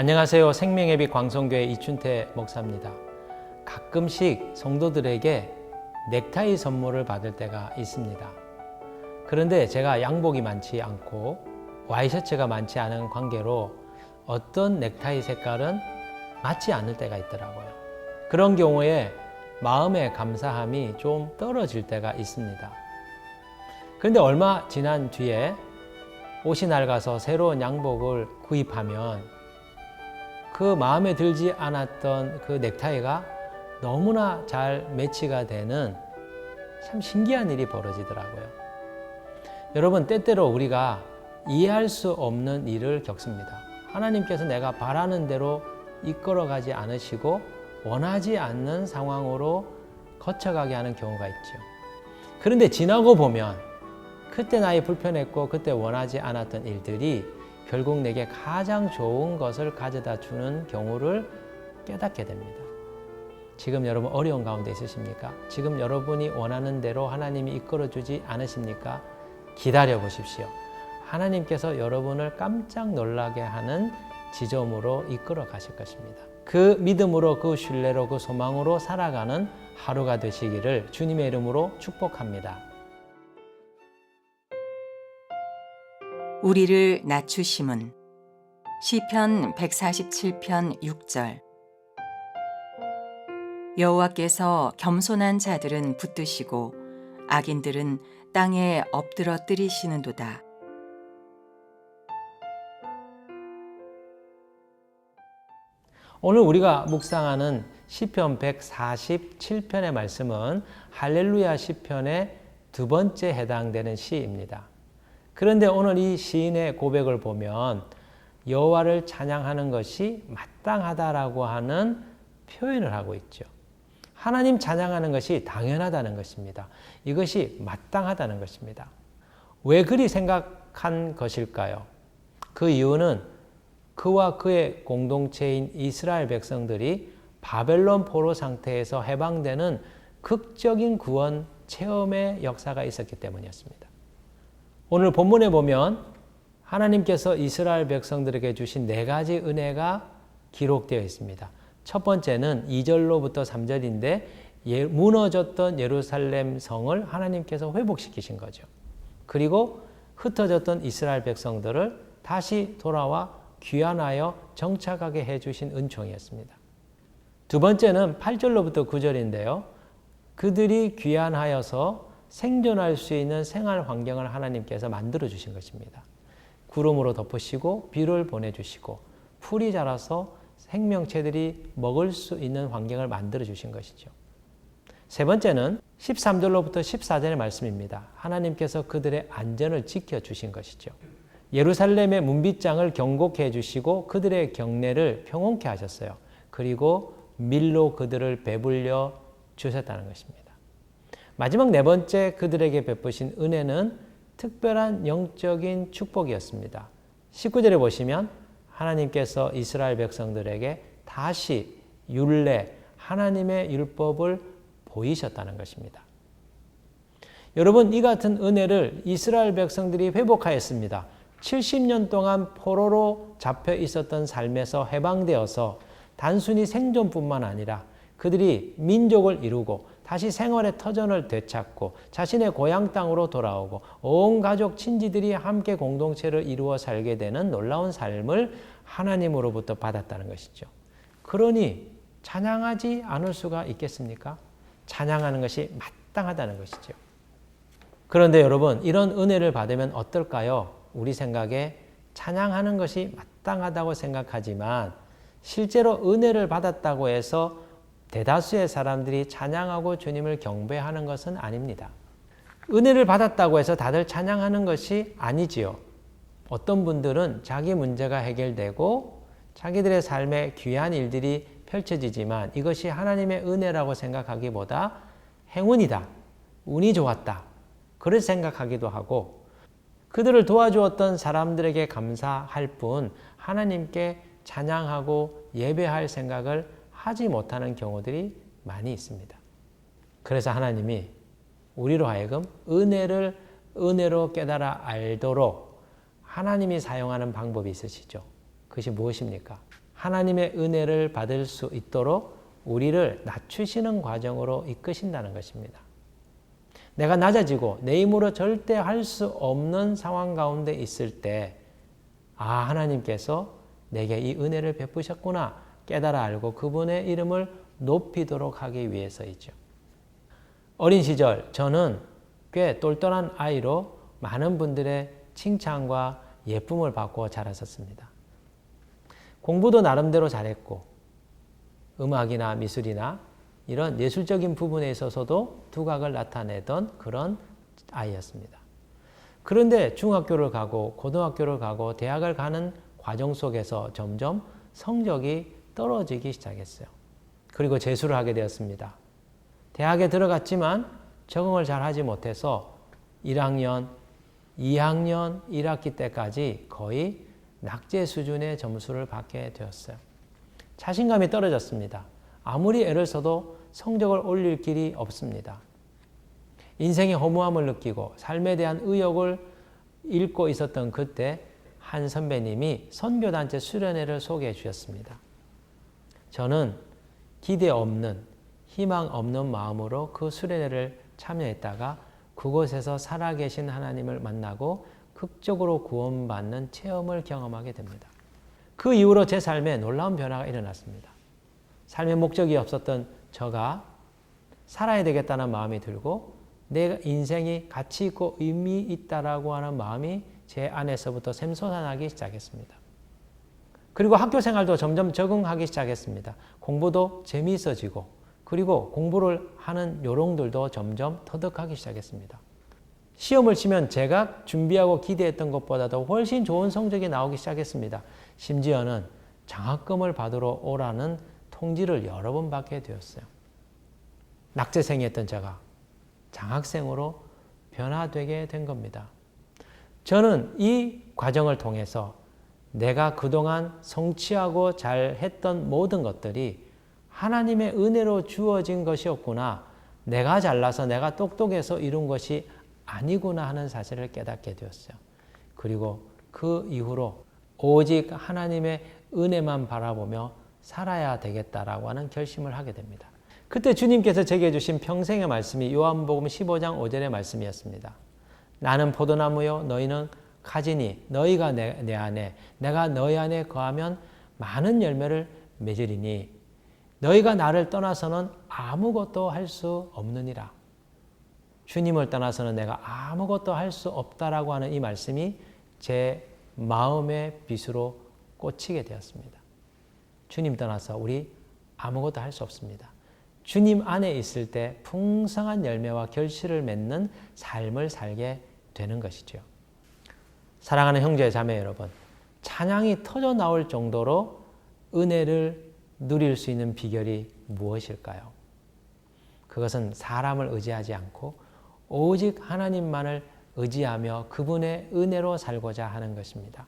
안녕하세요. 생명예비 광성교회 이춘태 목사입니다. 가끔씩 성도들에게 넥타이 선물을 받을 때가 있습니다. 그런데 제가 양복이 많지 않고 와이셔츠가 많지 않은 관계로 어떤 넥타이 색깔은 맞지 않을 때가 있더라고요. 그런 경우에 마음의 감사함이 좀 떨어질 때가 있습니다. 그런데 얼마 지난 뒤에 옷이 낡아서 새로운 양복을 구입하면 그 마음에 들지 않았던 그 넥타이가 너무나 잘 매치가 되는 참 신기한 일이 벌어지더라고요. 여러분, 때때로 우리가 이해할 수 없는 일을 겪습니다. 하나님께서 내가 바라는 대로 이끌어가지 않으시고 원하지 않는 상황으로 거쳐가게 하는 경우가 있죠. 그런데 지나고 보면 그때 나이 불편했고 그때 원하지 않았던 일들이 결국 내게 가장 좋은 것을 가져다 주는 경우를 깨닫게 됩니다. 지금 여러분 어려운 가운데 있으십니까? 지금 여러분이 원하는 대로 하나님이 이끌어 주지 않으십니까? 기다려 보십시오. 하나님께서 여러분을 깜짝 놀라게 하는 지점으로 이끌어 가실 것입니다. 그 믿음으로 그 신뢰로 그 소망으로 살아가는 하루가 되시기를 주님의 이름으로 축복합니다. 우리를 낮추심은 시편 147편 6절 여호와께서 겸손한 자들은 붙드시고 악인들은 땅에 엎드러 뜨리시는도다. 오늘 우리가 묵상하는 시편 147편의 말씀은 할렐루야 시편의 두 번째 해당되는 시입니다. 그런데 오늘 이 시인의 고백을 보면 여호와를 찬양하는 것이 마땅하다라고 하는 표현을 하고 있죠. 하나님 찬양하는 것이 당연하다는 것입니다. 이것이 마땅하다는 것입니다. 왜 그리 생각한 것일까요? 그 이유는 그와 그의 공동체인 이스라엘 백성들이 바벨론 포로 상태에서 해방되는 극적인 구원 체험의 역사가 있었기 때문이었습니다. 오늘 본문에 보면 하나님께서 이스라엘 백성들에게 주신 네 가지 은혜가 기록되어 있습니다. 첫 번째는 2절로부터 3절인데 예, 무너졌던 예루살렘 성을 하나님께서 회복시키신 거죠. 그리고 흩어졌던 이스라엘 백성들을 다시 돌아와 귀환하여 정착하게 해주신 은총이었습니다. 두 번째는 8절로부터 9절인데요. 그들이 귀환하여서 생존할 수 있는 생활 환경을 하나님께서 만들어 주신 것입니다. 구름으로 덮으시고 비를 보내주시고 풀이 자라서 생명체들이 먹을 수 있는 환경을 만들어 주신 것이죠. 세 번째는 13절로부터 14절의 말씀입니다. 하나님께서 그들의 안전을 지켜 주신 것이죠. 예루살렘의 문빗장을 경곡해 주시고 그들의 경내를 평온케 하셨어요. 그리고 밀로 그들을 배불려 주셨다는 것입니다. 마지막 네 번째 그들에게 베푸신 은혜는 특별한 영적인 축복이었습니다. 19절에 보시면 하나님께서 이스라엘 백성들에게 다시 율례, 하나님의 율법을 보이셨다는 것입니다. 여러분, 이 같은 은혜를 이스라엘 백성들이 회복하였습니다. 70년 동안 포로로 잡혀 있었던 삶에서 해방되어서 단순히 생존뿐만 아니라 그들이 민족을 이루고 다시 생활의 터전을 되찾고 자신의 고향 땅으로 돌아오고 온 가족 친지들이 함께 공동체를 이루어 살게 되는 놀라운 삶을 하나님으로부터 받았다는 것이죠. 그러니 찬양하지 않을 수가 있겠습니까? 찬양하는 것이 마땅하다는 것이죠. 그런데 여러분, 이런 은혜를 받으면 어떨까요? 우리 생각에 찬양하는 것이 마땅하다고 생각하지만 실제로 은혜를 받았다고 해서 대다수의 사람들이 찬양하고 주님을 경배하는 것은 아닙니다. 은혜를 받았다고 해서 다들 찬양하는 것이 아니지요. 어떤 분들은 자기 문제가 해결되고 자기들의 삶에 귀한 일들이 펼쳐지지만 이것이 하나님의 은혜라고 생각하기보다 행운이다. 운이 좋았다. 그렇게 생각하기도 하고 그들을 도와주었던 사람들에게 감사할 뿐 하나님께 찬양하고 예배할 생각을 하지 못하는 경우들이 많이 있습니다. 그래서 하나님이 우리로 하여금 은혜를 은혜로 깨달아 알도록 하나님이 사용하는 방법이 있으시죠. 그것이 무엇입니까? 하나님의 은혜를 받을 수 있도록 우리를 낮추시는 과정으로 이끄신다는 것입니다. 내가 낮아지고 내 힘으로 절대 할 수 없는 상황 가운데 있을 때, 아, 하나님께서 내게 이 은혜를 베푸셨구나 깨달아 알고 그분의 이름을 높이도록 하기 위해서이죠. 어린 시절 저는 꽤 똘똘한 아이로 많은 분들의 칭찬과 예쁨을 받고 자랐었습니다. 공부도 나름대로 잘했고 음악이나 미술이나 이런 예술적인 부분에 있어서도 두각을 나타내던 그런 아이였습니다. 그런데 중학교를 가고 고등학교를 가고 대학을 가는 과정 속에서 점점 성적이 떨어지기 시작했어요. 그리고 재수를 하게 되었습니다. 대학에 들어갔지만 적응을 잘 하지 못해서 1학년, 2학년 1학기 때까지 거의 낙제 수준의 점수를 받게 되었어요. 자신감이 떨어졌습니다. 아무리 애를 써도 성적을 올릴 길이 없습니다. 인생의 허무함을 느끼고 삶에 대한 의욕을 잃고 있었던 그때 한 선배님이 선교단체 수련회를 소개해 주셨습니다. 저는 기대 없는 희망 없는 마음으로 그 수련회를 참여했다가 그곳에서 살아계신 하나님을 만나고 극적으로 구원받는 체험을 경험하게 됩니다. 그 이후로 제 삶에 놀라운 변화가 일어났습니다. 삶의 목적이 없었던 저가 살아야 되겠다는 마음이 들고 내 인생이 가치 있고 의미 있다라고 하는 마음이 제 안에서부터 샘솟아나기 시작했습니다. 그리고 학교 생활도 점점 적응하기 시작했습니다. 공부도 재미있어지고 그리고 공부를 하는 요령들도 점점 터득하기 시작했습니다. 시험을 치면 제가 준비하고 기대했던 것보다도 훨씬 좋은 성적이 나오기 시작했습니다. 심지어는 장학금을 받으러 오라는 통지를 여러 번 받게 되었어요. 낙제생이었던 제가 장학생으로 변화되게 된 겁니다. 저는 이 과정을 통해서 내가 그동안 성취하고 잘 했던 모든 것들이 하나님의 은혜로 주어진 것이었구나. 내가 잘나서 내가 똑똑해서 이룬 것이 아니구나 하는 사실을 깨닫게 되었어요. 그리고 그 이후로 오직 하나님의 은혜만 바라보며 살아야 되겠다라고 하는 결심을 하게 됩니다. 그때 주님께서 제게 주신 평생의 말씀이 요한복음 15장 5절의 말씀이었습니다. 나는 포도나무요 너희는 가지니 너희가 내, 내 안에 내가 너희 안에 거하면 많은 열매를 맺으리니 너희가 나를 떠나서는 아무것도 할 수 없느니라. 주님을 떠나서는 내가 아무것도 할 수 없다라고 하는 이 말씀이 제 마음의 빛으로 꽂히게 되었습니다. 주님 떠나서 우리 아무것도 할 수 없습니다. 주님 안에 있을 때 풍성한 열매와 결실을 맺는 삶을 살게 되는 것이죠. 사랑하는 형제 자매 여러분, 찬양이 터져 나올 정도로 은혜를 누릴 수 있는 비결이 무엇일까요? 그것은 사람을 의지하지 않고 오직 하나님만을 의지하며 그분의 은혜로 살고자 하는 것입니다.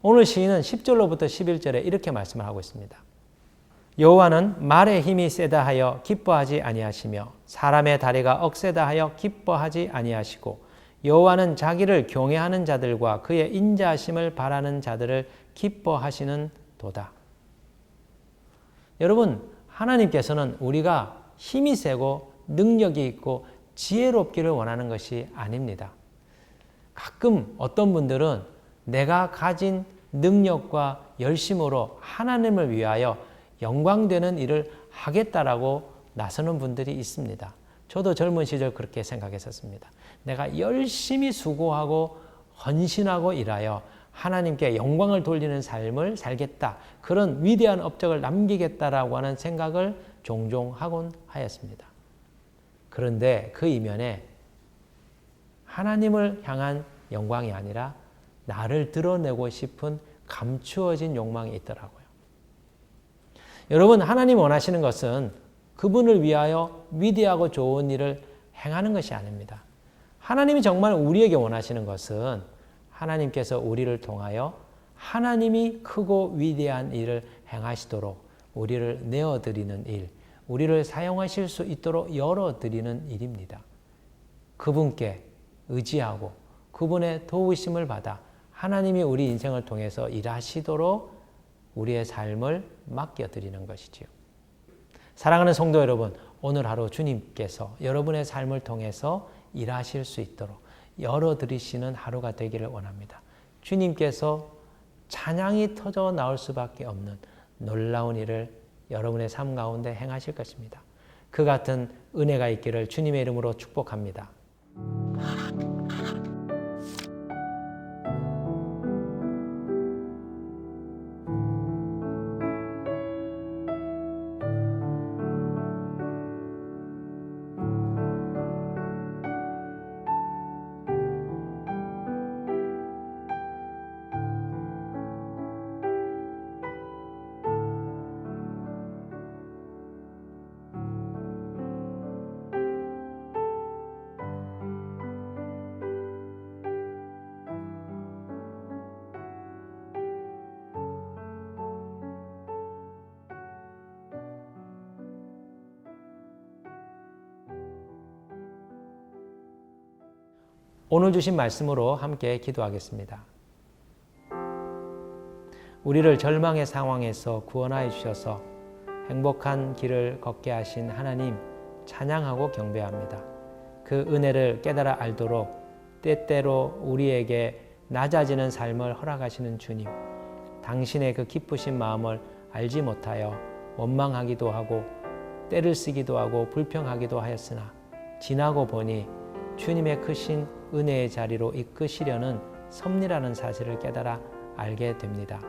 오늘 시인은 10절로부터 11절에 이렇게 말씀을 하고 있습니다. 여호와는 말의 힘이 세다 하여 기뻐하지 아니하시며 사람의 다리가 억세다 하여 기뻐하지 아니하시고 여호와는 자기를 경외하는 자들과 그의 인자하심을 바라는 자들을 기뻐하시는 도다. 여러분 하나님께서는 우리가 힘이 세고 능력이 있고 지혜롭기를 원하는 것이 아닙니다. 가끔 어떤 분들은 내가 가진 능력과 열심으로 하나님을 위하여 영광되는 일을 하겠다라고 나서는 분들이 있습니다. 저도 젊은 시절 그렇게 생각했었습니다. 내가 열심히 수고하고 헌신하고 일하여 하나님께 영광을 돌리는 삶을 살겠다. 그런 위대한 업적을 남기겠다라고 하는 생각을 종종 하곤 하였습니다. 그런데 그 이면에 하나님을 향한 영광이 아니라 나를 드러내고 싶은 감추어진 욕망이 있더라고요. 여러분, 하나님 원하시는 것은 그분을 위하여 위대하고 좋은 일을 행하는 것이 아닙니다. 하나님이 정말 우리에게 원하시는 것은 하나님께서 우리를 통하여 하나님이 크고 위대한 일을 행하시도록 우리를 내어드리는 일, 우리를 사용하실 수 있도록 열어드리는 일입니다. 그분께 의지하고 그분의 도우심을 받아 하나님이 우리 인생을 통해서 일하시도록 우리의 삶을 맡겨드리는 것이지요. 사랑하는 성도 여러분, 오늘 하루 주님께서 여러분의 삶을 통해서 일하실 수 있도록 열어드리시는 하루가 되기를 원합니다. 주님께서 찬양이 터져 나올 수밖에 없는 놀라운 일을 여러분의 삶 가운데 행하실 것입니다. 그 같은 은혜가 있기를 주님의 이름으로 축복합니다. 오늘 주신 말씀으로 함께 기도하겠습니다. 우리를 절망의 상황에서 구원하여 주셔서 행복한 길을 걷게 하신 하나님 찬양하고 경배합니다. 그 은혜를 깨달아 알도록 때때로 우리에게 낮아지는 삶을 허락하시는 주님, 당신의 그 기쁘신 마음을 알지 못하여 원망하기도 하고 때를 쓰기도 하고 불평하기도 하였으나 지나고 보니 주님의 크신 은혜의 자리로 이끄시려는 섭리라는 사실을 깨달아 알게 됩니다.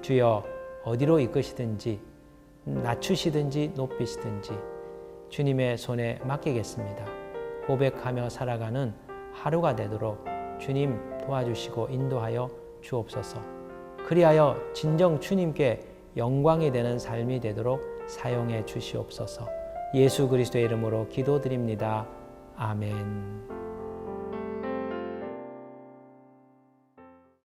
주여 어디로 이끄시든지 낮추시든지 높이시든지 주님의 손에 맡기겠습니다. 고백하며 살아가는 하루가 되도록 주님 도와주시고 인도하여 주옵소서. 그리하여 진정 주님께 영광이 되는 삶이 되도록 사용해 주시옵소서. 예수 그리스도의 이름으로 기도드립니다. 아멘.